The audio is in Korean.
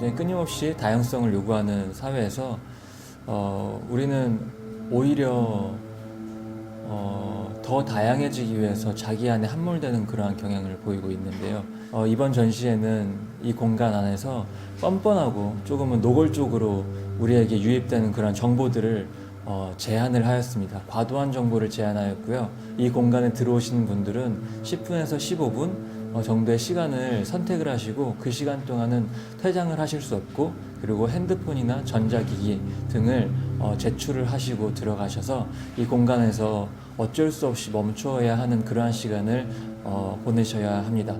굉장히 끊임없이 다양성을 요구하는 사회에서 어, 우리는 오히려 어, 더 다양해지기 위해서 자기 안에 함몰되는 그러한 경향을 보이고 있는데요. 어, 이번 전시회는 이 공간 안에서 뻔뻔하고 조금은 노골적으로 우리에게 유입되는 그런 정보들을 어, 제한을 하였습니다. 과도한 정보를 제한하였고요. 이 공간에 들어오시는 분들은 10분에서 15분 어, 정도의 시간을 선택을 하시고 그 시간 동안은 퇴장을 하실 수 없고 그리고 핸드폰이나 전자기기 등을 어, 제출을 하시고 들어가셔서 이 공간에서 어쩔 수 없이 멈추어야 하는 그러한 시간을 어, 보내셔야 합니다.